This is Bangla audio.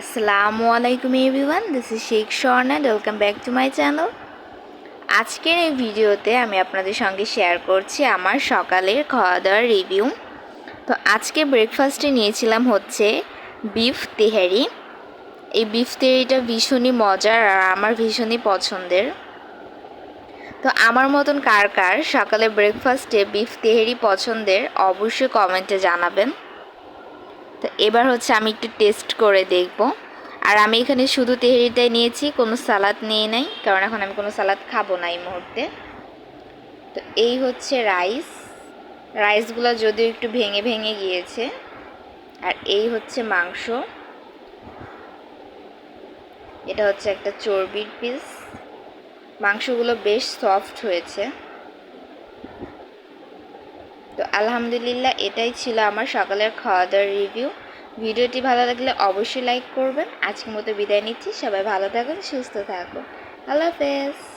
আসসালামু আলাইকুম everyone this is Sheikh Swarna welcome back to my channel আজকের এই ভিডিওতে আমি আপনাদের সঙ্গে শেয়ার করছি আমার সকালের খাওয়া দাওয়ার রিভিউ তো আজকে ব্রেকফাস্টে নিয়েছিলাম হচ্ছে বিফ তেহারি। এই বিফ তেহারিটা ভীষণই মজার আর আমার ভীষণই পছন্দের। তো আমার মতন কার কার সকালে ব্রেকফাস্টে বিফ তেহারি পছন্দের, অবশ্যই কমেন্টে জানাবেন। এবার হচ্ছে আমি একটু টেস্ট করে দেখব। আর আমি এখানে শুধু তেহেরিটাই নিয়েছি, কোনো সালাদ নিয়ে নাই, কারণ এখন আমি কোনো সালাদ খাব না এই মুহূর্তে। তো এই হচ্ছে রাইস রাইসগুলো যদিও একটু ভেঙে ভেঙে গিয়েছে, আর এই হচ্ছে মাংস। এটা হচ্ছে একটা চর্বির পিস মাংসগুলো বেশ সফট হয়েছে। তো আলহামদুলিল্লাহ এটাই ছিল আমার সকালের খাওয়া দাওয়ার রিভিউ ভিডিওটি ভালো লাগলে অবশ্যই লাইক করবেন। আজকের মতো বিদায় নিচ্ছি। সবাই ভালো থাকুন, সুস্থ থাকুন। আল্লাহ হাফেজ।